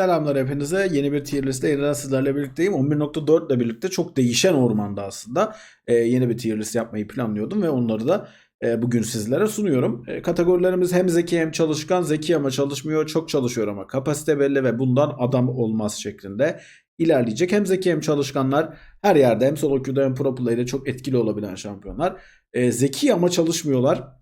Selamlar hepinize. Yeni bir tier liste yeniden sizlerle birlikteyim. 11.4 ile birlikte çok değişen ormanda aslında e, yeni bir tier list yapmayı planlıyordum ve onları da e, bugün sizlere sunuyorum. E, kategorilerimiz hem zeki hem çalışkan. Zeki ama çalışmıyor, çok çalışıyor ama kapasite belli ve bundan adam olmaz şeklinde ilerleyecek. Hem zeki hem çalışkanlar her yerde hem solo queue'da hem pro play'de çok etkili olabilen şampiyonlar. E, zeki ama çalışmıyorlar.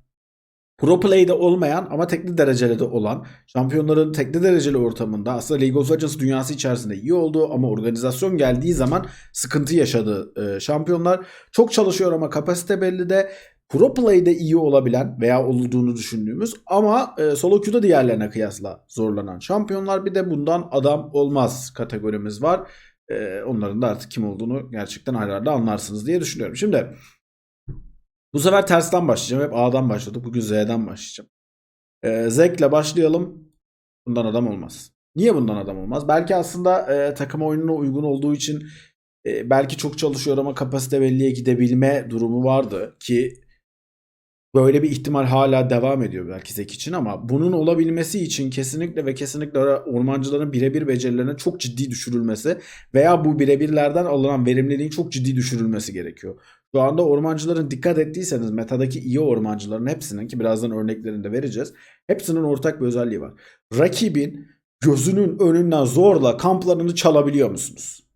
Pro play'de olmayan ama tekli dereceli de olan şampiyonların tekli dereceli ortamında aslında League of Legends dünyası içerisinde iyi olduğu ama organizasyon geldiği zaman sıkıntı yaşadığı e, şampiyonlar. Çok çalışıyor ama kapasite belli de Pro play'de iyi olabilen veya olduğunu düşündüğümüz ama e, solo queue'da diğerlerine kıyasla zorlanan şampiyonlar. Bir de bundan adam olmaz kategorimiz var. E, onların da artık kim olduğunu gerçekten ayrı anlarsınız diye düşünüyorum. Şimdi bu sefer tersten başlayacağım. Hep A'dan başladık. Bugün Z'den başlayacağım. Ee, Zek'le başlayalım. Bundan adam olmaz. Niye bundan adam olmaz? Belki aslında e, takım oyununa uygun olduğu için e, belki çok çalışıyor ama kapasite belliye gidebilme durumu vardı ki böyle bir ihtimal hala devam ediyor belki Zek için ama bunun olabilmesi için kesinlikle ve kesinlikle ormancıların birebir becerilerine çok ciddi düşürülmesi veya bu birebirlerden alınan verimliliğin çok ciddi düşürülmesi gerekiyor. Şu anda ormancıların dikkat ettiyseniz metadaki iyi ormancıların hepsinin ki birazdan örneklerini de vereceğiz. Hepsinin ortak bir özelliği var. Rakibin gözünün önünden zorla kamplarını çalabiliyor musunuz?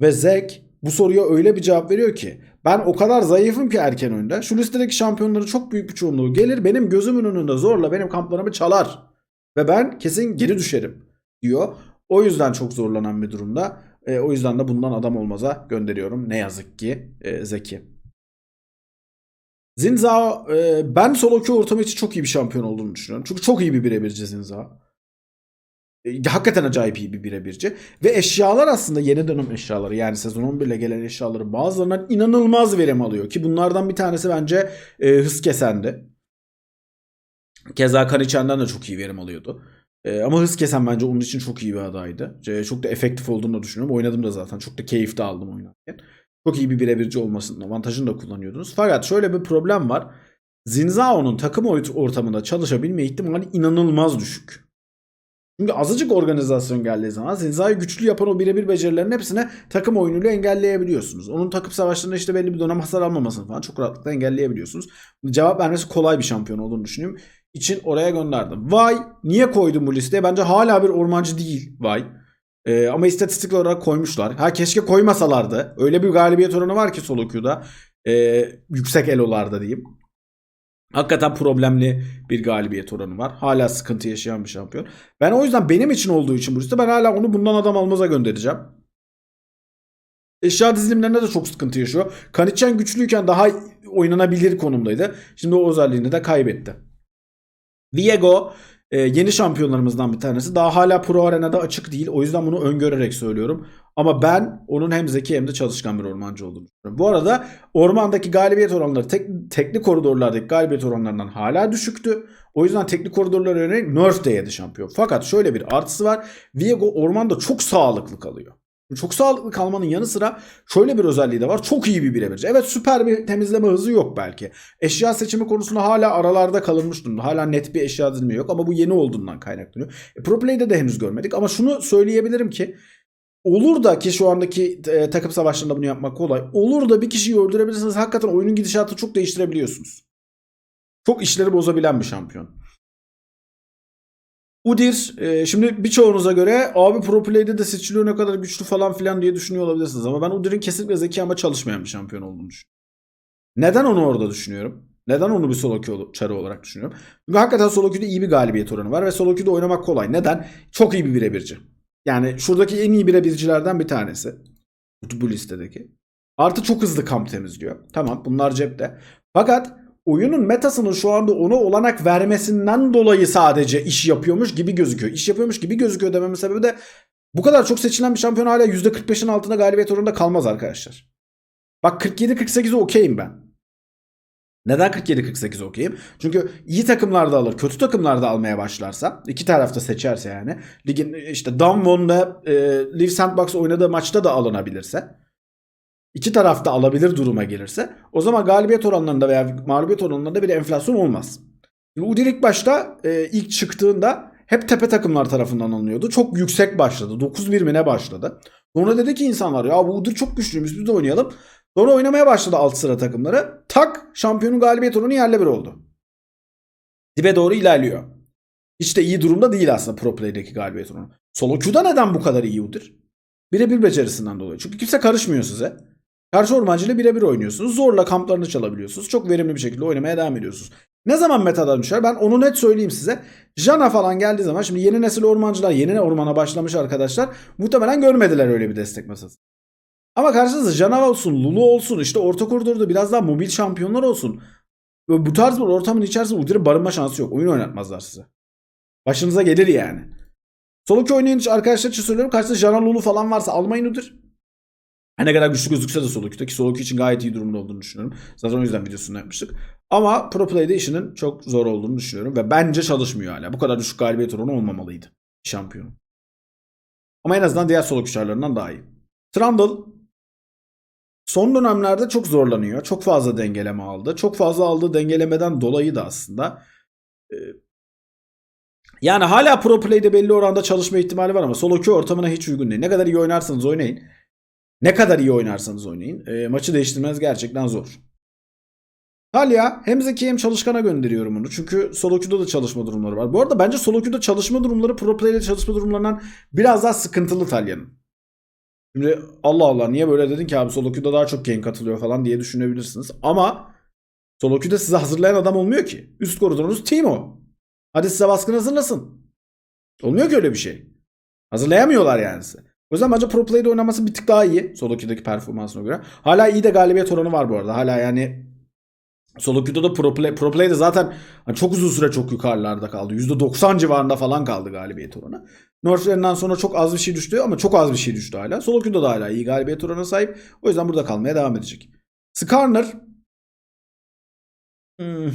Ve Zek bu soruya öyle bir cevap veriyor ki ben o kadar zayıfım ki erken oyunda. Şu listedeki şampiyonların çok büyük bir çoğunluğu gelir benim gözümün önünde zorla benim kamplarımı çalar. Ve ben kesin geri düşerim diyor. O yüzden çok zorlanan bir durumda. E, o yüzden de bundan adam olmaza gönderiyorum. Ne yazık ki e, Zeki. Zinza e, ben solo queue ortamı için çok iyi bir şampiyon olduğunu düşünüyorum. Çünkü çok iyi bir birebirci Zinza. E, hakikaten acayip iyi bir birebirci. Ve eşyalar aslında yeni dönem eşyaları yani sezon 11 ile gelen eşyaları bazılarından inanılmaz verim alıyor. Ki bunlardan bir tanesi bence e, hız kesendi. Keza Kaniçen'den de çok iyi verim alıyordu. E, ama hız kesen bence onun için çok iyi bir adaydı. E, çok da efektif olduğunu da düşünüyorum. Oynadım da zaten. Çok da keyif de aldım oynarken. Çok iyi bir birebirci olmasının avantajını da kullanıyordunuz. Fakat şöyle bir problem var. Zinzao'nun takım ortamında çalışabilme ihtimali inanılmaz düşük. Çünkü azıcık organizasyon geldiği zaman Zinza'yı güçlü yapan o birebir becerilerin hepsine takım oyunuyla engelleyebiliyorsunuz. Onun takım savaşlarında işte belli bir dönem hasar almamasını falan çok rahatlıkla engelleyebiliyorsunuz. Cevap vermesi kolay bir şampiyon olduğunu düşünüyorum için oraya gönderdim. Vay niye koydum bu listeye? Bence hala bir ormancı değil Vay. Ee, ama istatistik olarak koymuşlar. Ha keşke koymasalardı. Öyle bir galibiyet oranı var ki solo queue'da. Ee, yüksek elolarda diyeyim. Hakikaten problemli bir galibiyet oranı var. Hala sıkıntı yaşayan bir şampiyon. Ben o yüzden benim için olduğu için bu liste ben hala onu bundan adam almaza göndereceğim. Eşya dizilimlerinde de çok sıkıntı yaşıyor. Kanitçen güçlüyken daha oynanabilir konumdaydı. Şimdi o özelliğini de kaybetti. Viego e, yeni şampiyonlarımızdan bir tanesi. Daha hala Pro Arena'da açık değil. O yüzden bunu öngörerek söylüyorum. Ama ben onun hem zeki hem de çalışkan bir ormancı olduğunu düşünüyorum. Bu arada ormandaki galibiyet oranları tek, teknik koridorlardaki galibiyet oranlarından hala düşüktü. O yüzden teknik koridorlara yönelik nerf de yedi şampiyon. Fakat şöyle bir artısı var. Viego ormanda çok sağlıklı kalıyor. Çok sağlıklı kalmanın yanı sıra şöyle bir özelliği de var. Çok iyi bir birebirci. Evet süper bir temizleme hızı yok belki. Eşya seçimi konusunda hala aralarda kalınmış durumda. Hala net bir eşya dizilimi yok ama bu yeni olduğundan kaynaklanıyor. E, Pro de henüz görmedik ama şunu söyleyebilirim ki olur da ki şu andaki e, takım savaşlarında bunu yapmak kolay. Olur da bir kişiyi öldürebilirsiniz. Hakikaten oyunun gidişatını çok değiştirebiliyorsunuz. Çok işleri bozabilen bir şampiyon. Udir e, şimdi birçoğunuza göre abi pro play'de de seçiliyor ne kadar güçlü falan filan diye düşünüyor olabilirsiniz ama ben Udir'in kesinlikle zeki ama çalışmayan bir şampiyon olduğunu düşünüyorum. Neden onu orada düşünüyorum? Neden onu bir solo queue çarı olarak düşünüyorum? Çünkü hakikaten solo queue'de iyi bir galibiyet oranı var ve solo queue'de oynamak kolay. Neden? Çok iyi bir birebirci. Yani şuradaki en iyi birebircilerden bir tanesi. Bu listedeki. Artı çok hızlı kamp temizliyor. Tamam bunlar cepte. Fakat oyunun metasının şu anda ona olanak vermesinden dolayı sadece iş yapıyormuş gibi gözüküyor. İş yapıyormuş gibi gözüküyor dememin sebebi de bu kadar çok seçilen bir şampiyon hala %45'in altında galibiyet oranında kalmaz arkadaşlar. Bak 47-48'i okeyim ben. Neden 47-48 okeyim? Çünkü iyi takımlarda alır, kötü takımlarda almaya başlarsa, iki tarafta seçerse yani, ligin işte Damwon'da e, Live Sandbox oynadığı maçta da alınabilirse, iki tarafta alabilir duruma gelirse o zaman galibiyet oranlarında veya mağlubiyet oranlarında bir enflasyon olmaz. Udyr ilk başta e, ilk çıktığında hep tepe takımlar tarafından alınıyordu. Çok yüksek başladı. 9-1 mi ne başladı. Sonra dedi ki insanlar ya bu Udyr çok güçlüymüş biz de oynayalım. Sonra oynamaya başladı alt sıra takımları. Tak şampiyonun galibiyet oranı yerle bir oldu. Dibe doğru ilerliyor. Hiç de iyi durumda değil aslında Pro Play'deki galibiyet oranı. Solo queue'da neden bu kadar iyi Udyr? Birebir becerisinden dolayı. Çünkü kimse karışmıyor size. Karşı ormancıyla birebir oynuyorsunuz. Zorla kamplarını çalabiliyorsunuz. Çok verimli bir şekilde oynamaya devam ediyorsunuz. Ne zaman metadan düşer? Ben onu net söyleyeyim size. Jana falan geldiği zaman şimdi yeni nesil ormancılar yeni ormana başlamış arkadaşlar. Muhtemelen görmediler öyle bir destek masası. Ama karşınızda Jana olsun, Lulu olsun, işte orta koridorda biraz daha mobil şampiyonlar olsun. Bu tarz bir ortamın içerisinde Udyr'in barınma şansı yok. Oyun oynatmazlar size. Başınıza gelir yani. Solo queue oynayan arkadaşlar için söylüyorum. Karşısında Jana Lulu falan varsa almayın Udyr. Her ne kadar güçlü gözükse de solo queue'da ki solo queue için gayet iyi durumda olduğunu düşünüyorum. Zaten o yüzden videosunu yapmıştık. Ama Pro Play'de işinin çok zor olduğunu düşünüyorum. Ve bence çalışmıyor hala. Bu kadar düşük galibiyet oranı olmamalıydı. Şampiyonun. Ama en azından diğer solo queue'larından daha iyi. Trundle son dönemlerde çok zorlanıyor. Çok fazla dengeleme aldı. Çok fazla aldığı dengelemeden dolayı da aslında e, yani hala Pro Play'de belli oranda çalışma ihtimali var ama solo queue ortamına hiç uygun değil. Ne kadar iyi oynarsanız oynayın. Ne kadar iyi oynarsanız oynayın. e, maçı değiştirmeniz gerçekten zor. Talya hem zeki hem çalışkana gönderiyorum onu. Çünkü solo da çalışma durumları var. Bu arada bence solo çalışma durumları pro play'de çalışma durumlarından biraz daha sıkıntılı Talya'nın. Şimdi Allah Allah niye böyle dedin ki abi solo daha çok gank atılıyor falan diye düşünebilirsiniz. Ama solo queue'da size hazırlayan adam olmuyor ki. Üst koridorunuz Timo. Hadi size baskın hazırlasın. Olmuyor ki öyle bir şey. Hazırlayamıyorlar yani size. O yüzden bence Pro Play'de oynaması bir tık daha iyi. Solo queue'daki performansına göre. Hala iyi de galibiyet oranı var bu arada. Hala yani Solo queue'da da Pro, Play, Pro Play'de zaten hani çok uzun süre çok yukarılarda kaldı. %90 civarında falan kaldı galibiyet oranı. Nerf'lerinden sonra çok az bir şey düştü ama çok az bir şey düştü hala. Solo queue'da da hala iyi galibiyet oranına sahip. O yüzden burada kalmaya devam edecek. Skarner Hmm.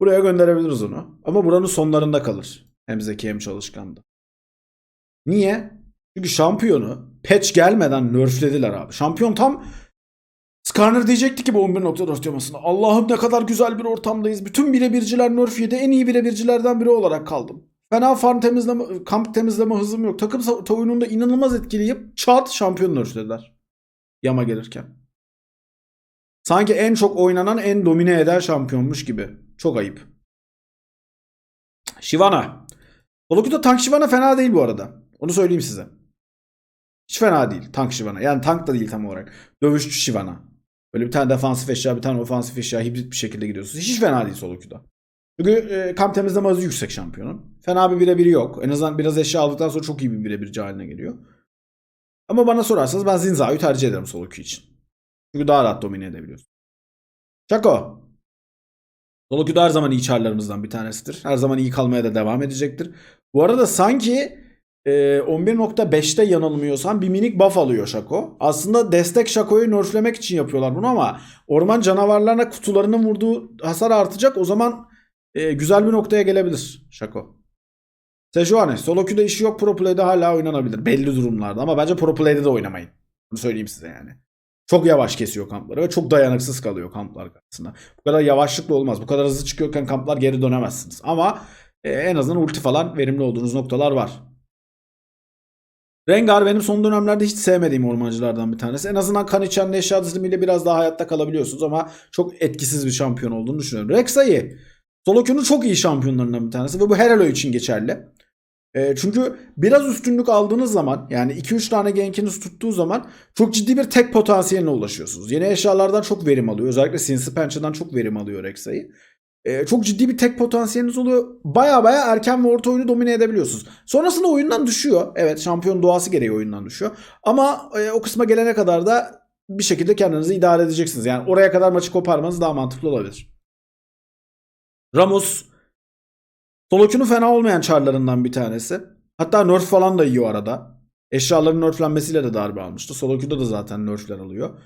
Buraya gönderebiliriz onu. Ama buranın sonlarında kalır. Hem zeki hem çalışkan da. Niye? Çünkü şampiyonu patch gelmeden nerflediler abi. Şampiyon tam Skarner diyecekti ki bu 11.4 temasında. Allah'ım ne kadar güzel bir ortamdayız. Bütün birebirciler nerf yedi. En iyi birebircilerden biri olarak kaldım. Fena farm temizleme, kamp temizleme hızım yok. Takım oyununda inanılmaz etkileyip çat şampiyon nerflediler. Yama gelirken. Sanki en çok oynanan, en domine eden şampiyonmuş gibi. Çok ayıp. Shyvana. Soloku'da tank Shyvana fena değil bu arada. Onu söyleyeyim size. Hiç fena değil tank Shyvana. Yani tank da değil tam olarak. Dövüşçü Shyvana. Böyle bir tane defansif eşya, bir tane ofansif eşya hibrit bir şekilde gidiyorsunuz. Hiç fena değil Soloku'da. Çünkü e, kamp temizleme hızı yüksek şampiyonun. Fena bir birebiri yok. En azından biraz eşya aldıktan sonra çok iyi bir birebirci haline geliyor. Ama bana sorarsanız ben Zinza'yı tercih ederim Soloku için. Çünkü daha rahat domine edebiliyorsun. Chaco. Soloku'da her zaman iyi çarlarımızdan bir tanesidir. Her zaman iyi kalmaya da devam edecektir. Bu arada sanki 11.5'te yanılmıyorsam bir minik buff alıyor Shaco. Aslında destek Shaco'yu nerflemek için yapıyorlar bunu ama orman canavarlarına kutularının vurduğu hasar artacak. O zaman e, güzel bir noktaya gelebilir Shaco. Sejuani. Solo queue'da işi yok. Pro Play'de hala oynanabilir. Belli durumlarda. Ama bence Pro Play'de de oynamayın. Bunu söyleyeyim size yani. Çok yavaş kesiyor kampları ve çok dayanıksız kalıyor kamplar karşısında. Bu kadar yavaşlıkla olmaz. Bu kadar hızlı çıkıyorken kamplar geri dönemezsiniz. Ama e, en azından ulti falan verimli olduğunuz noktalar var. Rengar benim son dönemlerde hiç sevmediğim ormancılardan bir tanesi. En azından kan içen eşya dizilimiyle biraz daha hayatta kalabiliyorsunuz ama çok etkisiz bir şampiyon olduğunu düşünüyorum. Rek'Sai solo queue'nun çok iyi şampiyonlarından bir tanesi ve bu her elo için geçerli. E, çünkü biraz üstünlük aldığınız zaman yani 2-3 tane gankiniz tuttuğu zaman çok ciddi bir tek potansiyeline ulaşıyorsunuz. Yeni eşyalardan çok verim alıyor. Özellikle Sinsi Pençe'den çok verim alıyor Rek'Sai. E, çok ciddi bir tek potansiyeliniz oluyor. Baya baya erken ve orta oyunu domine edebiliyorsunuz. Sonrasında oyundan düşüyor. Evet şampiyon doğası gereği oyundan düşüyor. Ama e, o kısma gelene kadar da bir şekilde kendinizi idare edeceksiniz. Yani oraya kadar maçı koparmanız daha mantıklı olabilir. Ramos Soloku'nun fena olmayan çarlarından bir tanesi. Hatta nerf falan da yiyor arada. Eşyaların nerflenmesiyle de darbe almıştı. Soloku'da da zaten nerfler alıyor.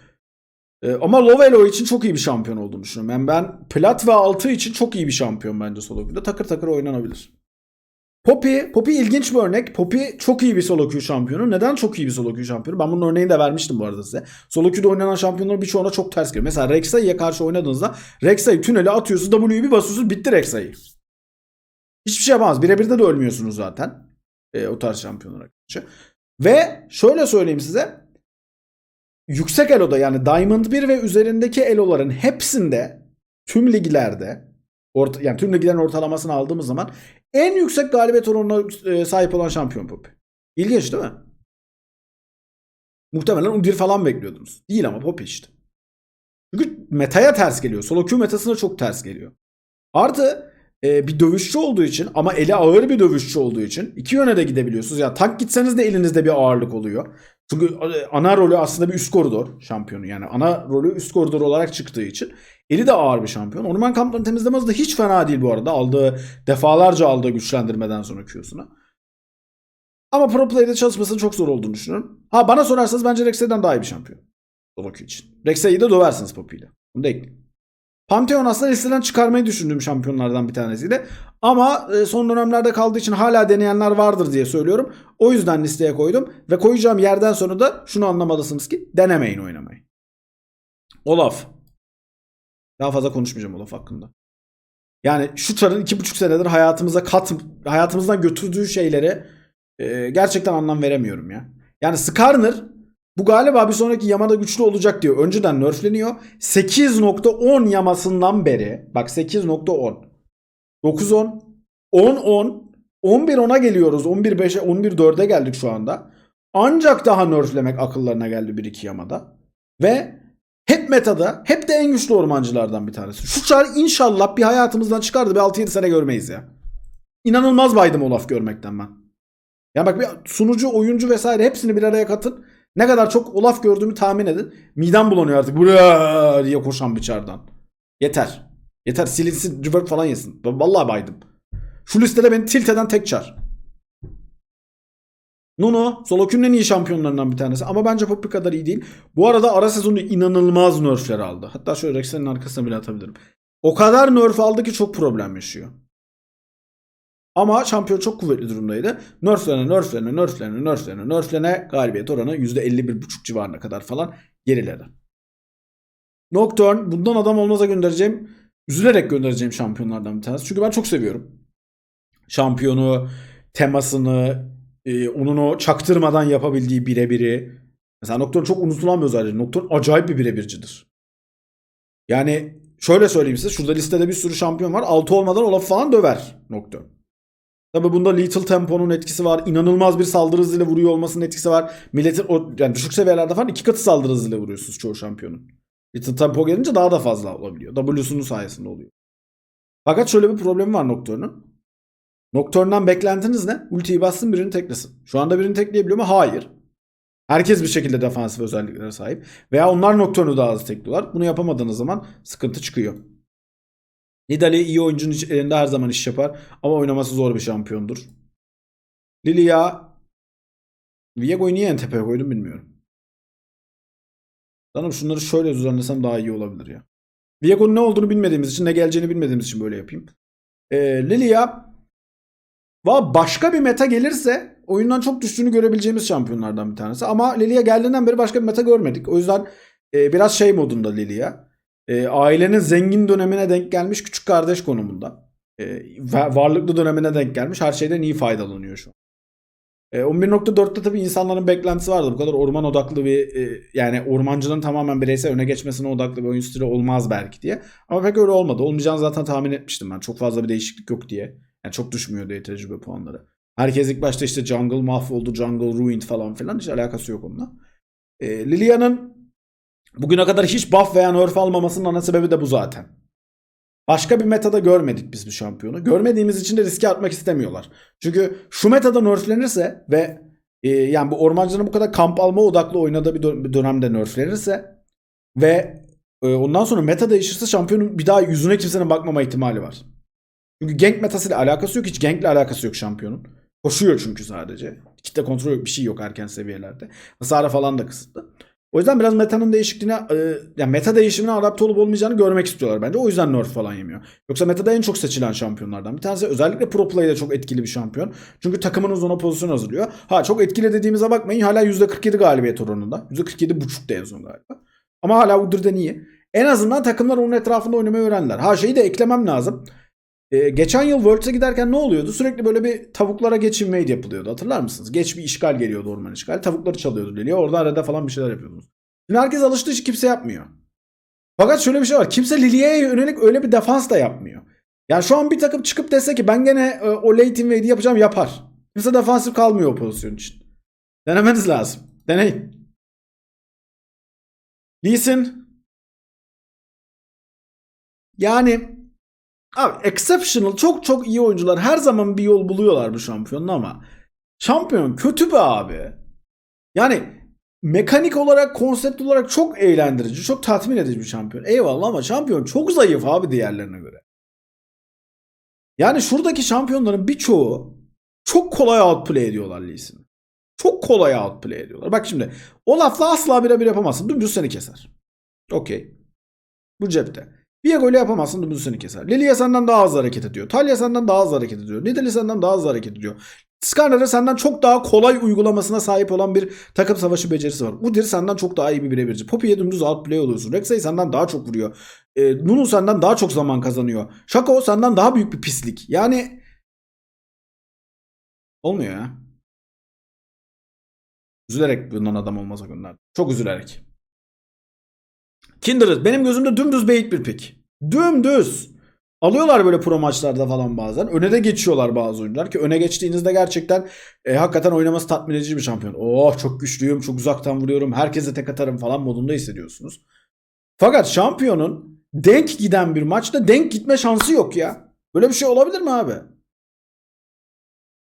Ee, ama Lovelo için çok iyi bir şampiyon olduğunu düşünüyorum. Yani ben plat ve altı için çok iyi bir şampiyon bence Soloku'da. Takır takır oynanabilir. Poppy, Poppy ilginç bir örnek. Poppy çok iyi bir solo queue şampiyonu. Neden çok iyi bir solo queue şampiyonu? Ben bunun örneğini de vermiştim bu arada size. Solo queue'da oynanan şampiyonların birçoğuna çok ters geliyor. Mesela Rek'Sai'ye karşı oynadığınızda Rek'Sai tüneli atıyorsunuz, W'yu bir basıyorsunuz, bitti Rek'Sai. Hiçbir şey yapamaz. Birebir de ölmüyorsunuz zaten. E, o tarz şampiyonlara karşı. Ve şöyle söyleyeyim size. Yüksek eloda yani Diamond 1 ve üzerindeki eloların hepsinde tüm liglerde orta, yani tüm liglerin ortalamasını aldığımız zaman en yüksek galibiyet oranına e, sahip olan şampiyon Poppy. İlginç değil mi? Muhtemelen Udyr falan bekliyordunuz. Değil ama Poppy işte. Çünkü metaya ters geliyor. Solo queue metasına çok ters geliyor. Artı e, bir dövüşçü olduğu için ama eli ağır bir dövüşçü olduğu için iki yöne de gidebiliyorsunuz. Ya tank gitseniz de elinizde bir ağırlık oluyor. Çünkü e, ana rolü aslında bir üst koridor şampiyonu. Yani ana rolü üst koridor olarak çıktığı için eli de ağır bir şampiyon. Orman kamplarını temizlemesi de hiç fena değil bu arada. Aldığı defalarca aldığı güçlendirmeden sonra Q'suna. Ama pro play'de çalışmasının çok zor olduğunu düşünüyorum. Ha bana sorarsanız bence Rex'den daha iyi bir şampiyon. Queue için. Rex'e de döversiniz Poppy ile. Bunu da ekleyin. Pantheon aslında listeden çıkarmayı düşündüğüm şampiyonlardan bir tanesiydi. Ama e, son dönemlerde kaldığı için hala deneyenler vardır diye söylüyorum. O yüzden listeye koydum. Ve koyacağım yerden sonra da şunu anlamalısınız ki denemeyin oynamayı. Olaf. Daha fazla konuşmayacağım Olaf hakkında. Yani şu çarın iki buçuk senedir hayatımıza kat, hayatımızdan götürdüğü şeyleri e, gerçekten anlam veremiyorum ya. Yani Skarner bu galiba bir sonraki yamada güçlü olacak diyor. Önceden nerfleniyor. 8.10 yamasından beri bak 8.10 9.10 10.10 11.10'a geliyoruz. 11.5'e 11.4'e geldik şu anda. Ancak daha nerflemek akıllarına geldi 1-2 yamada. Ve hep metada hep de en güçlü ormancılardan bir tanesi. Şu çar inşallah bir hayatımızdan çıkardı. Bir 6-7 sene görmeyiz ya. İnanılmaz baydım Olaf görmekten ben. Ya bak bir sunucu, oyuncu vesaire hepsini bir araya katın. Ne kadar çok Olaf gördüğümü tahmin edin. Midem bulanıyor artık. Buraya diye koşan bir çardan. Yeter. Yeter silinsin reverb falan yesin. Vallahi baydım. Şu listede beni tilt eden tek çar. Nuno solo queue'nin en iyi şampiyonlarından bir tanesi ama bence Poppy kadar iyi değil. Bu arada ara sezonu inanılmaz nerfler aldı. Hatta şöyle Rex'in arkasına bile atabilirim. O kadar nerf aldı ki çok problem yaşıyor. Ama şampiyon çok kuvvetli durumdaydı. Nerflene, nerflene, nerflene, nerflene, nerflene galibiyet oranı %51.5 civarına kadar falan geriledi. Nocturne bundan adam olmaza göndereceğim. Üzülerek göndereceğim şampiyonlardan bir tanesi. Çünkü ben çok seviyorum. Şampiyonu, temasını, e, onun o çaktırmadan yapabildiği birebiri. Mesela Nocturne çok unutulan bir özelliği. Nocturne acayip bir birebircidir. Yani şöyle söyleyeyim size. Şurada listede bir sürü şampiyon var. 6 olmadan Olaf falan döver Nocturne. Tabi bunda Little Tempo'nun etkisi var. İnanılmaz bir saldırı hızıyla vuruyor olmasının etkisi var. Milletin o yani düşük seviyelerde falan iki katı saldırı hızıyla vuruyorsunuz çoğu şampiyonun. Little Tempo gelince daha da fazla olabiliyor. W'sunun sayesinde oluyor. Fakat şöyle bir problemi var Nocturne'un. Nocturne'dan beklentiniz ne? Ultiyi bassın birini teklesin. Şu anda birini tekleyebiliyor mu? Hayır. Herkes bir şekilde defansif özelliklere sahip. Veya onlar Nocturne'u daha az tekliyorlar. Bunu yapamadığınız zaman sıkıntı çıkıyor. Nidali iyi oyuncunun elinde her zaman iş yapar. Ama oynaması zor bir şampiyondur. Lilia Viego'yu niye en tepeye koydum bilmiyorum. Sanırım şunları şöyle düzenlesem daha iyi olabilir ya. Viego'nun ne olduğunu bilmediğimiz için, ne geleceğini bilmediğimiz için böyle yapayım. Ee, Lilia başka bir meta gelirse oyundan çok düştüğünü görebileceğimiz şampiyonlardan bir tanesi. Ama Lilia geldiğinden beri başka bir meta görmedik. O yüzden e, biraz şey modunda Lilia. E, ailenin zengin dönemine denk gelmiş küçük kardeş konumunda. E, varlıklı dönemine denk gelmiş. Her şeyden iyi faydalanıyor şu an. E, 11.4'te tabii insanların beklentisi vardı. Bu kadar orman odaklı bir e, yani ormancının tamamen bireysel öne geçmesine odaklı bir oyun stili olmaz belki diye. Ama pek öyle olmadı. Olmayacağını zaten tahmin etmiştim ben. Çok fazla bir değişiklik yok diye. Yani çok düşmüyor diye tecrübe puanları. Herkes ilk başta işte jungle mahvoldu, jungle ruined falan filan. Hiç alakası yok onunla. E, Lilia'nın bugüne kadar hiç buff veya nerf almamasının ana sebebi de bu zaten. Başka bir metada görmedik biz bu şampiyonu. Görmediğimiz için de riske atmak istemiyorlar. Çünkü şu metada nerflenirse ve e, yani bu ormancının bu kadar kamp alma odaklı oynadığı bir, dön- bir dönemde nerflenirse ve e, ondan sonra meta değişirse şampiyonun bir daha yüzüne kimsenin bakmama ihtimali var. Çünkü gank metasıyla alakası yok. Hiç gankle alakası yok şampiyonun. Koşuyor çünkü sadece. Kitle kontrol yok. Bir şey yok erken seviyelerde. Hasarı falan da kısıtlı. O yüzden biraz metanın değişikliğine e, yani meta değişimine adapte olup olmayacağını görmek istiyorlar bence. O yüzden nerf falan yemiyor. Yoksa metada en çok seçilen şampiyonlardan bir tanesi. Özellikle pro play'de çok etkili bir şampiyon. Çünkü takımınız ona pozisyon hazırlıyor. Ha çok etkili dediğimize bakmayın. Hala %47 galibiyet oranında. %47.5'da en son galiba. Ama hala Udyr'den iyi. En azından takımlar onun etrafında oynamayı öğrendiler. Ha şeyi de eklemem lazım. Ee, geçen yıl Worlds'e giderken ne oluyordu? Sürekli böyle bir tavuklara geç invade yapılıyordu. Hatırlar mısınız? Geç bir işgal geliyordu orman işgal. Tavukları çalıyordu Lilia. Oradan arada falan bir şeyler yapıyordunuz. Şimdi herkes alıştığı için kimse yapmıyor. Fakat şöyle bir şey var. Kimse Lilia'ya yönelik öyle bir defans da yapmıyor. Yani şu an bir takım çıkıp dese ki ben gene e, o late invade'i yapacağım yapar. Kimse defansif kalmıyor o pozisyon için. Denemeniz lazım. Deneyin. Lee Sin. Yani abi exceptional çok çok iyi oyuncular her zaman bir yol buluyorlar bu şampiyonun ama şampiyon kötü be abi. Yani mekanik olarak, konsept olarak çok eğlendirici, çok tatmin edici bir şampiyon. Eyvallah ama şampiyon çok zayıf abi diğerlerine göre. Yani şuradaki şampiyonların birçoğu çok kolay outplay ediyorlar Lee Sin'i. Çok kolay outplay ediyorlar. Bak şimdi Olaf'la asla birebir yapamazsın. Dümdüz seni keser. Okey. Bu cepte. Viego ile yapamazsın seni keser. Lilia senden daha hızlı hareket ediyor. Talia senden daha hızlı hareket ediyor. Nidalee senden daha hızlı hareket ediyor. Skarner'e senden çok daha kolay uygulamasına sahip olan bir takım savaşı becerisi var. Udyr senden çok daha iyi bir birebirci. Poppy'ye dümdüz outplay oluyorsun. Rek'Sai senden daha çok vuruyor. E, Nunu senden daha çok zaman kazanıyor. Shaco senden daha büyük bir pislik. Yani olmuyor ya. Üzülerek bundan adam olmasa gönderdim. Çok üzülerek. Kindred benim gözümde dümdüz beyit bir pik. Dümdüz. Alıyorlar böyle pro maçlarda falan bazen. Öne de geçiyorlar bazı oyuncular ki öne geçtiğinizde gerçekten e, hakikaten oynaması tatmin edici bir şampiyon. Oh çok güçlüyüm, çok uzaktan vuruyorum, herkese tek atarım falan modunda hissediyorsunuz. Fakat şampiyonun denk giden bir maçta denk gitme şansı yok ya. Böyle bir şey olabilir mi abi?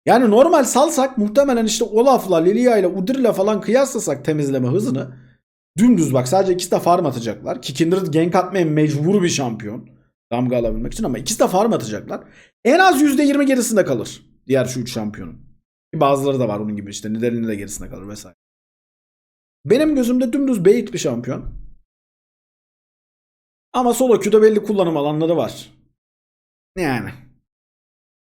Yani normal salsak muhtemelen işte Olaf'la, Lilia ile Udyr'la falan kıyaslasak temizleme hızını dümdüz bak sadece ikisi de farm atacaklar. Ki Kindred gank atmaya mecbur bir şampiyon. Damga alabilmek için ama ikisi de farm atacaklar. En az %20 gerisinde kalır. Diğer şu 3 şampiyonun. Bazıları da var onun gibi işte. Nidalee'nin de gerisinde kalır vesaire. Benim gözümde dümdüz bait bir şampiyon. Ama solo queue'da belli kullanım alanları var. Yani.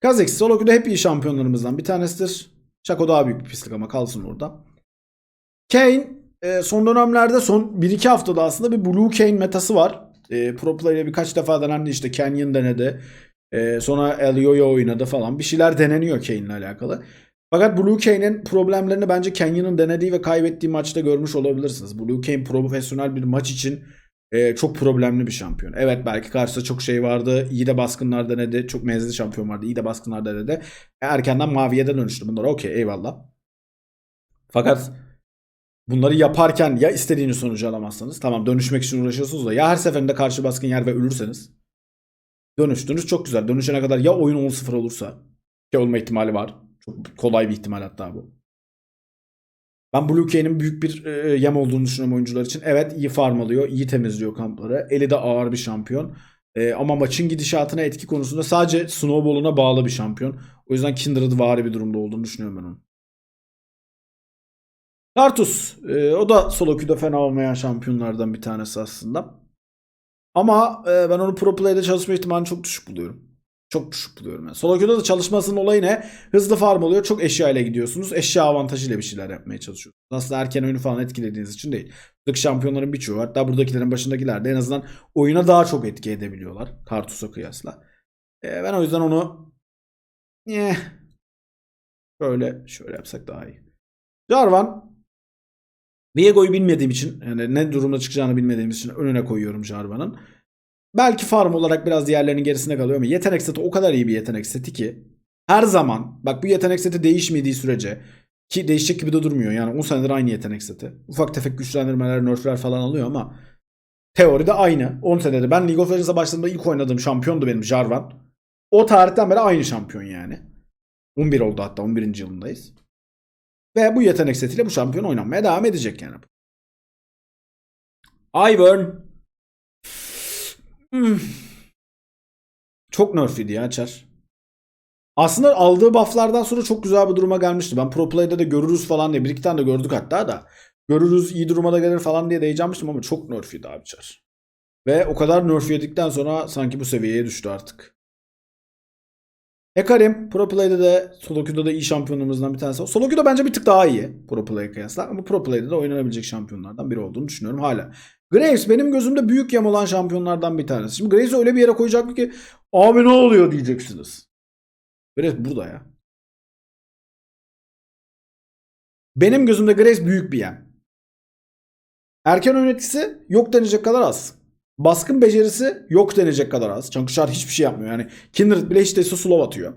Kha'Zix solo queue'da hep iyi şampiyonlarımızdan bir tanesidir. Shaco daha büyük bir pislik ama kalsın orada. Kane e, son dönemlerde son 1-2 haftada aslında bir Blue Kane metası var. E, Pro Play'le birkaç defa denendi işte Canyon denedi. E, sonra Elio'yu oynadı falan. Bir şeyler deneniyor Kane'le alakalı. Fakat Blue Kane'in problemlerini bence Canyon'ın denediği ve kaybettiği maçta görmüş olabilirsiniz. Blue Kane profesyonel bir maç için e, çok problemli bir şampiyon. Evet belki karşısında çok şey vardı. İyi de baskınlar denedi. Çok menzilli şampiyon vardı. İyi de baskınlar denedi. Erkenden maviye de dönüştü bunlar. Okey eyvallah. Fakat bunları yaparken ya istediğiniz sonucu alamazsanız tamam dönüşmek için uğraşıyorsunuz da ya her seferinde karşı baskın yer ve ölürseniz dönüştünüz çok güzel. Dönüşene kadar ya oyun 10-0 olursa ki olma ihtimali var. Çok kolay bir ihtimal hatta bu. Ben Blue Kane'in büyük bir e, yem olduğunu düşünüyorum oyuncular için. Evet iyi farm alıyor, iyi temizliyor kampları. Eli de ağır bir şampiyon. E, ama maçın gidişatına etki konusunda sadece snowball'una bağlı bir şampiyon. O yüzden Kindred vari bir durumda olduğunu düşünüyorum ben onun. Kartus. e, o da solo queue'da fena olmayan şampiyonlardan bir tanesi aslında. Ama e, ben onu pro play'de çalışma ihtimalini çok düşük buluyorum. Çok düşük buluyorum. Yani. Solo da çalışmasının olayı ne? Hızlı farm oluyor. Çok eşya ile gidiyorsunuz. Eşya avantajıyla bir şeyler yapmaya çalışıyorsunuz. Aslında erken oyunu falan etkilediğiniz için değil. Buradaki şampiyonların birçoğu hatta buradakilerin başındakiler de en azından oyuna daha çok etki edebiliyorlar. Kartus'a kıyasla. E, ben o yüzden onu eh, şöyle şöyle yapsak daha iyi. Jarvan Viego'yu bilmediğim için yani ne durumda çıkacağını bilmediğimiz için önüne koyuyorum Jarvan'ın. Belki farm olarak biraz diğerlerinin gerisinde kalıyor ama yetenek seti o kadar iyi bir yetenek seti ki her zaman bak bu yetenek seti değişmediği sürece ki değişecek gibi de durmuyor. Yani 10 senedir aynı yetenek seti. Ufak tefek güçlendirmeler, nerfler falan alıyor ama teoride aynı. 10 senedir. Ben League of Legends'a başladığımda ilk oynadığım şampiyondu benim Jarvan. O tarihten beri aynı şampiyon yani. 11 oldu hatta 11. yılındayız. Ve bu yetenek setiyle bu şampiyon oynanmaya devam edecek yani. Ivern Hmm. Çok nerfiydi ya Çar. Aslında aldığı bufflardan sonra çok güzel bir duruma gelmişti. Ben Pro Play'de de görürüz falan diye bir iki tane de gördük hatta da. Görürüz iyi duruma da gelir falan diye de heyecanmıştım ama çok nerfiydi abi Çar. Ve o kadar nerf yedikten sonra sanki bu seviyeye düştü artık. Ekarim Pro Play'de de Solo queue'da da iyi şampiyonlarımızdan bir tanesi. Solo queue'da bence bir tık daha iyi Pro Play'e kıyasla ama Pro Play'de de oynanabilecek şampiyonlardan biri olduğunu düşünüyorum hala. Graves benim gözümde büyük yem olan şampiyonlardan bir tanesi. Şimdi Graves'i öyle bir yere koyacak ki Abi ne oluyor diyeceksiniz. Graves burada ya. Benim gözümde Graves büyük bir yem. Erken oyun yok denecek kadar az. Baskın becerisi yok denecek kadar az. Çankuşar hiçbir şey yapmıyor. Yani Kindred bile hiç değilse slow atıyor.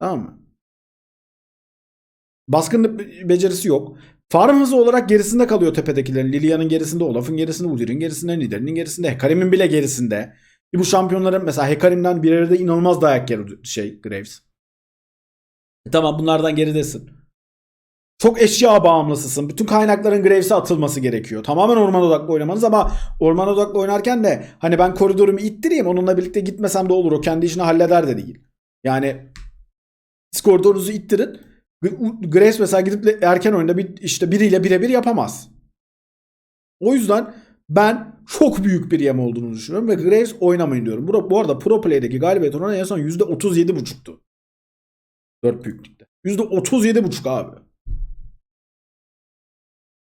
Tamam mı? Baskın be- becerisi yok. Farm hızı olarak gerisinde kalıyor tepedekilerin. Lilia'nın gerisinde, Olaf'ın gerisinde, Udyr'in gerisinde, Nidalee'nin gerisinde, Hekarim'in bile gerisinde. Ki bu şampiyonların mesela Hekarim'den bir arada inanılmaz dayak yer şey Graves. E Tamam bunlardan geridesin. Çok eşya bağımlısısın. Bütün kaynakların Graves'e atılması gerekiyor. Tamamen orman odaklı oynamanız ama orman odaklı oynarken de hani ben koridorumu ittireyim onunla birlikte gitmesem de olur. O kendi işini halleder de değil. Yani siz koridorunuzu ittirin. Graves mesela gidip erken oyunda bir, işte biriyle birebir yapamaz. O yüzden ben çok büyük bir yem olduğunu düşünüyorum ve Graves oynamayın diyorum. Bu, bu arada Pro Play'deki galibiyet oranı en son %37.5'tu. 4 büyüklükte. %37.5 abi.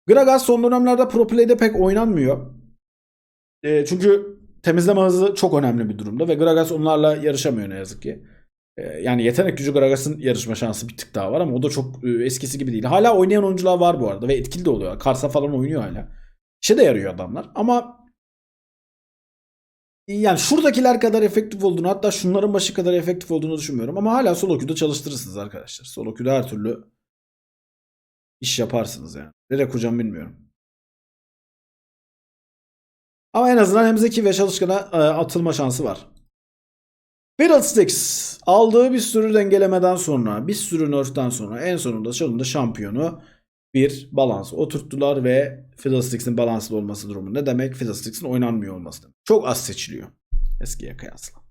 Gragas son dönemlerde Pro Play'de pek oynanmıyor. E, çünkü temizleme hızı çok önemli bir durumda ve Gragas onlarla yarışamıyor ne yazık ki. E, yani yetenek gücü Gragas'ın yarışma şansı bir tık daha var ama o da çok e, eskisi gibi değil. Hala oynayan oyuncular var bu arada ve etkili de oluyor. Karsa falan oynuyor hala. İşe de yarıyor adamlar ama yani şuradakiler kadar efektif olduğunu hatta şunların başı kadar efektif olduğunu düşünmüyorum ama hala solo queue'da çalıştırırsınız arkadaşlar. Solo queue'da her türlü iş yaparsınız yani. Nereye kuracağım bilmiyorum. Ama en azından hem zeki ve çalışkana e, atılma şansı var. Fiddlesticks aldığı bir sürü dengelemeden sonra, bir sürü nerf'ten sonra en sonunda sonunda şampiyonu bir balans oturttular ve Fiddlesticks'in balanslı olması durumu ne demek? Fiddlesticks'in oynanmıyor olması demek. Çok az seçiliyor eskiye kıyasla.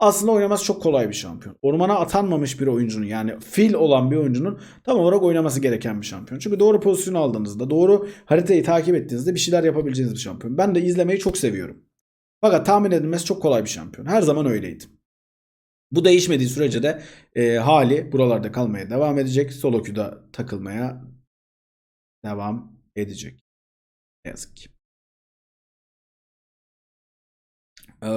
Aslında oynaması çok kolay bir şampiyon. Ormana atanmamış bir oyuncunun yani fil olan bir oyuncunun tam olarak oynaması gereken bir şampiyon. Çünkü doğru pozisyonu aldığınızda, doğru haritayı takip ettiğinizde bir şeyler yapabileceğiniz bir şampiyon. Ben de izlemeyi çok seviyorum. Fakat tahmin edilmesi çok kolay bir şampiyon. Her zaman öyleydi. Bu değişmediği sürece de e, hali buralarda kalmaya devam edecek. Solo queue'da takılmaya devam edecek. Ne yazık ki. Ee,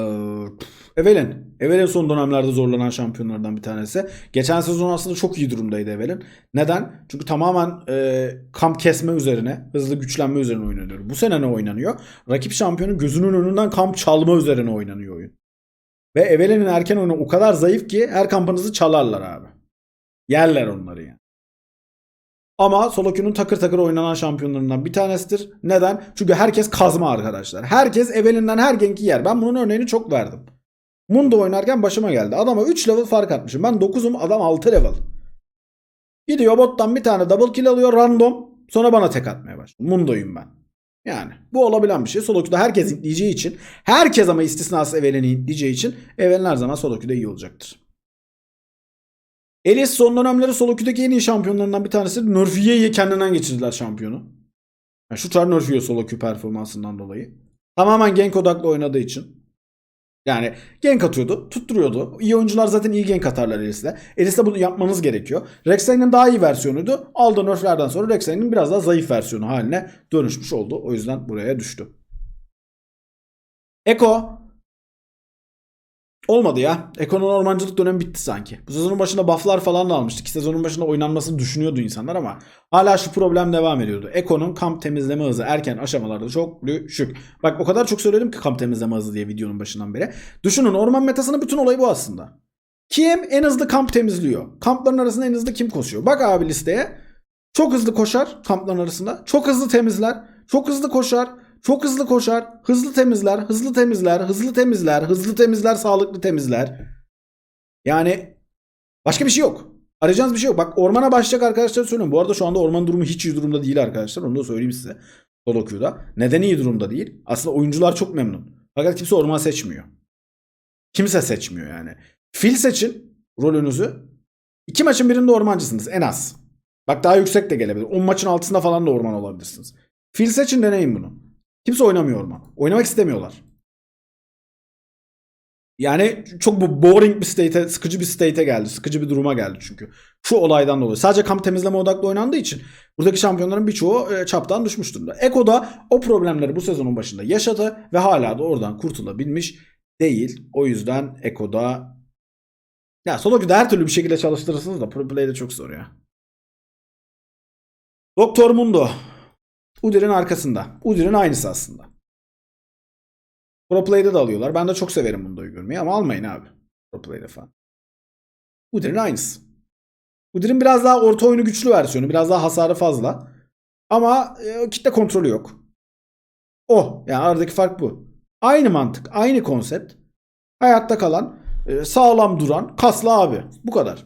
Evelyn. Evelyn son dönemlerde zorlanan şampiyonlardan bir tanesi. Geçen sezon aslında çok iyi durumdaydı Evelyn. Neden? Çünkü tamamen e, kamp kesme üzerine, hızlı güçlenme üzerine oynanıyor. Bu sene ne oynanıyor? Rakip şampiyonun gözünün önünden kamp çalma üzerine oynanıyor oyun. Ve Evelyn'in erken oyunu o kadar zayıf ki her kampınızı çalarlar abi. Yerler onları yani. Ama solo queue'nun takır takır oynanan şampiyonlarından bir tanesidir. Neden? Çünkü herkes kazma arkadaşlar. Herkes Evelyn'den her genki yer. Ben bunun örneğini çok verdim. Mundo oynarken başıma geldi. Adama 3 level fark atmışım. Ben 9'um adam 6 level. Gidiyor bottan bir tane double kill alıyor random. Sonra bana tek atmaya başlıyor. Mundo'yum ben. Yani bu olabilen bir şey. Solo queue'da herkes intleyeceği için. Herkes ama istisnası Evelyn'i intleyeceği için Evelyn her zaman solo queue'da iyi olacaktır. Elis son dönemleri solo queue'daki en iyi şampiyonlarından bir tanesi. Nerfie'yi kendinden geçirdiler şampiyonu. Yani şu çar Nerfie solo queue performansından dolayı. Tamamen gank odaklı oynadığı için. Yani gank atıyordu, tutturuyordu. İyi oyuncular zaten iyi gank atarlar Elis'le. Elis'le bunu yapmanız gerekiyor. Rek'Sai'nin daha iyi versiyonuydu. Aldığı nerflerden sonra Rek'Sai'nin biraz daha zayıf versiyonu haline dönüşmüş oldu. O yüzden buraya düştü. Eko Olmadı ya. Eko'nun ormancılık dönemi bitti sanki. Bu sezonun başında bufflar falan da almıştık. Sezonun başında oynanmasını düşünüyordu insanlar ama hala şu problem devam ediyordu. Eko'nun kamp temizleme hızı erken aşamalarda çok düşük. Bak o kadar çok söyledim ki kamp temizleme hızı diye videonun başından beri. Düşünün orman metasının bütün olayı bu aslında. Kim en hızlı kamp temizliyor? Kampların arasında en hızlı kim koşuyor? Bak abi listeye. Çok hızlı koşar kampların arasında. Çok hızlı temizler. Çok hızlı koşar. Çok hızlı koşar, hızlı temizler, hızlı temizler, hızlı temizler, hızlı temizler, sağlıklı temizler. Yani başka bir şey yok. Arayacağınız bir şey yok. Bak ormana başlayacak arkadaşlar söylüyorum. Bu arada şu anda orman durumu hiç iyi durumda değil arkadaşlar. Onu da söyleyeyim size. Solo. Neden iyi durumda değil? Aslında oyuncular çok memnun. Fakat kimse orman seçmiyor. Kimse seçmiyor yani. Fil seçin rolünüzü. İki maçın birinde ormancısınız en az. Bak daha yüksek de gelebilir. 10 maçın altında falan da orman olabilirsiniz. Fil seçin deneyin bunu. Kimse oynamıyor orman. Oynamak istemiyorlar. Yani çok bu boring bir state'e, sıkıcı bir state'e geldi. Sıkıcı bir duruma geldi çünkü. Şu olaydan dolayı. Sadece kamp temizleme odaklı oynandığı için buradaki şampiyonların birçoğu e, çaptan düşmüş durumda. Eko da o problemleri bu sezonun başında yaşadı ve hala da oradan kurtulabilmiş değil. O yüzden Eko'da Ya queue'da her türlü bir şekilde çalıştırırsınız da pro play'de çok zor ya. Doktor Mundo. Udir'in arkasında. Udir'in aynısı aslında. Pro play'de de alıyorlar. Ben de çok severim Mundo'yu görmeyi ama almayın abi. Pro play'de falan. Udir'in aynısı. Udir'in biraz daha orta oyunu güçlü versiyonu. Biraz daha hasarı fazla. Ama e, kitle kontrolü yok. O. Yani aradaki fark bu. Aynı mantık. Aynı konsept. Hayatta kalan, e, sağlam duran, kaslı abi. Bu kadar.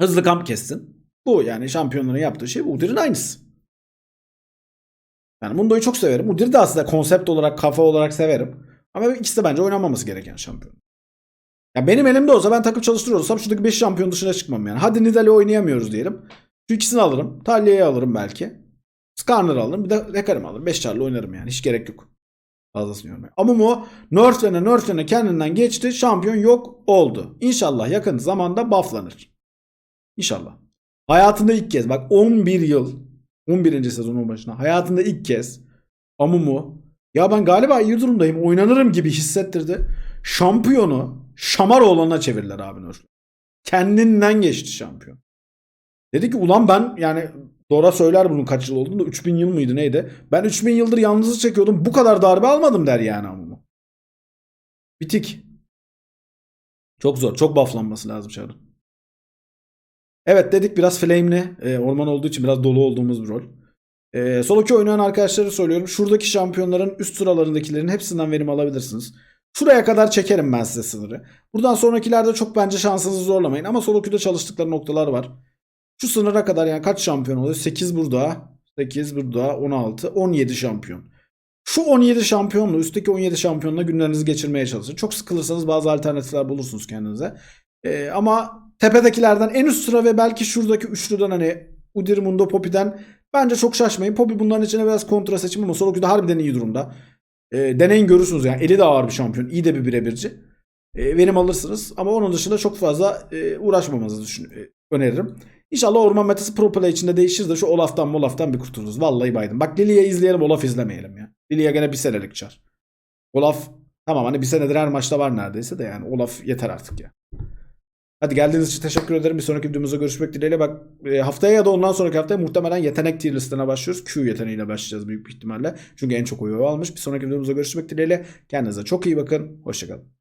Hızlı kamp kessin. Bu yani şampiyonların yaptığı şey bu. Udir'in aynısı. Yani Mundo'yu çok severim. Udir'i de aslında konsept olarak, kafa olarak severim. Ama ikisi de bence oynanmaması gereken şampiyon. Ya benim elimde olsa ben takım çalıştırıyor şuradaki 5 şampiyon dışına çıkmam yani. Hadi Nidal'i oynayamıyoruz diyelim. Şu ikisini alırım. Talya'yı alırım belki. Skarner'ı alırım. Bir de Hecarim'i alırım. 5 çarlı oynarım yani. Hiç gerek yok. Fazlasını yormaya. Amumu nerflene nerflene kendinden geçti. Şampiyon yok oldu. İnşallah yakın zamanda bufflanır. İnşallah. Hayatında ilk kez bak 11 yıl 11. sezonun başına hayatında ilk kez Amumu ya ben galiba iyi durumdayım oynanırım gibi hissettirdi. Şampiyonu Şamaroğlan'a çevirdiler abi Nerf. Kendinden geçti şampiyon. Dedi ki ulan ben yani Dora söyler bunun kaç yıl olduğunu da 3000 yıl mıydı neydi? Ben 3000 yıldır yalnızlık çekiyordum. Bu kadar darbe almadım der yani Amumu. Bitik. Çok zor. Çok bufflanması lazım Çar'ın. Evet dedik biraz flame'li. e, orman olduğu için biraz dolu olduğumuz bir rol. E, solo queue oynayan arkadaşları söylüyorum. Şuradaki şampiyonların üst sıralarındakilerin hepsinden verim alabilirsiniz. Şuraya kadar çekerim ben size sınırı. Buradan sonrakilerde çok bence şansınızı zorlamayın. Ama solo queue'da çalıştıkları noktalar var. Şu sınıra kadar yani kaç şampiyon oluyor? 8 burada. 8 burada. 16. 17 şampiyon. Şu 17 şampiyonla üstteki 17 şampiyonla günlerinizi geçirmeye çalışın. Çok sıkılırsanız bazı alternatifler bulursunuz kendinize. Ee, ama tepedekilerden en üst sıra ve belki şuradaki üçlüden hani Udir Mundo Poppy'den bence çok şaşmayın. Poppy bunların içine biraz kontra seçim ama Soroku'da harbiden iyi durumda. Ee, deneyin görürsünüz yani. Eli de ağır bir şampiyon. iyi de bir birebirci. Ee, verim alırsınız. Ama onun dışında çok fazla e, uğraşmamanızı düşün, e, öneririm. İnşallah orman metası pro play içinde değişir de şu Olaf'tan Molaf'tan bir kurtuluruz. Vallahi baydım. Bak Lily'ye izleyelim Olaf izlemeyelim ya. Lily'ye gene bir senelik çar. Olaf tamam hani bir senedir her maçta var neredeyse de yani Olaf yeter artık ya. Hadi geldiğiniz için teşekkür ederim. Bir sonraki videomuzda görüşmek dileğiyle. Bak e, haftaya ya da ondan sonraki haftaya muhtemelen yetenek tier listine başlıyoruz. Q yeteneğiyle başlayacağız büyük bir ihtimalle. Çünkü en çok oyu almış. Bir sonraki videomuzda görüşmek dileğiyle. Kendinize çok iyi bakın. Hoşçakalın.